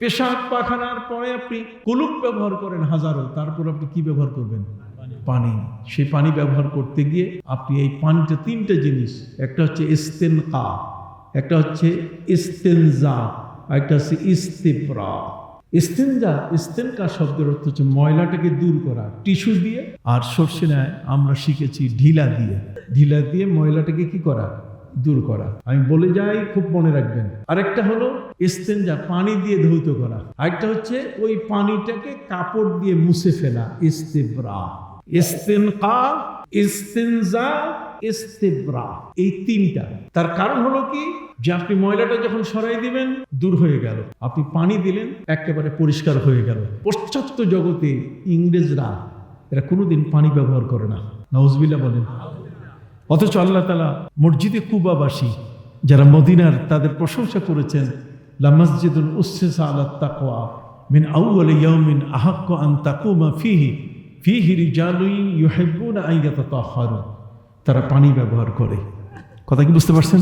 পেশাব পাখানার পরে আপনি কুলুপ ব্যবহার করেন হাজারো তারপর আপনি কি ব্যবহার করবেন? পানি। সেই পানি ব্যবহার করতে গিয়ে আপনি এই পানিটা তিনটে জিনিস একটা হচ্ছে ইস্তেন কা একটা হচ্ছে ইস্তেনজা আর একটা হচ্ছে ইস্তেপ্রা ইস্তেনজা ইস্তেনকা শব্দের অর্থ হচ্ছে ময়লাটাকে দূর করা টিস্যু দিয়ে আর সর্ষে নেয় আমরা শিখেছি ঢিলা দিয়ে। ঢিলা দিয়ে ময়লাটাকে কি করা? দূর করা। আমি বলে যাই, খুব মনে রাখবেন। আরেকটা হলো ইস্তেনজা পানি দিয়ে ধৌত করা। আরেকটা হচ্ছে ওই পানিটাকে কাপড় দিয়ে মুছে ফেলা, ইস্তেব্রা। ইস্তেনকা, ইস্তেনজা, ইস্তেব্রা। এই তিনটা। তার কারণ হলো কি? যে আপনি ময়লাটা যখন সরাই দিবেন, দূর হয়ে গেল। আপনি পানি দিলেন, একেবারে পরিষ্কার হয়ে গেল। পাশ্চাত্য জগতে ইংরেজরা এরা কোনোদিন পানি ব্যবহার করে না। নওয়াজবিল্লা বলেন। অথচ আল্লাহ তালা মসজিদে কুবাবাসী যারা মদিনার তাদের প্রশংসা করেছেন, লা মসজিদুল উসসিসা আলা তাকোয়া মিন আউয়াল ইয়াউমিন আহাক্কু আন তাকুমা ফিহি ফিহি রিজালুন ইউহিব্বুনা আইয়াত ইয়াতাতাহহারু তারা পানি ব্যবহার করে। কথা কি বুঝতে পারছেন?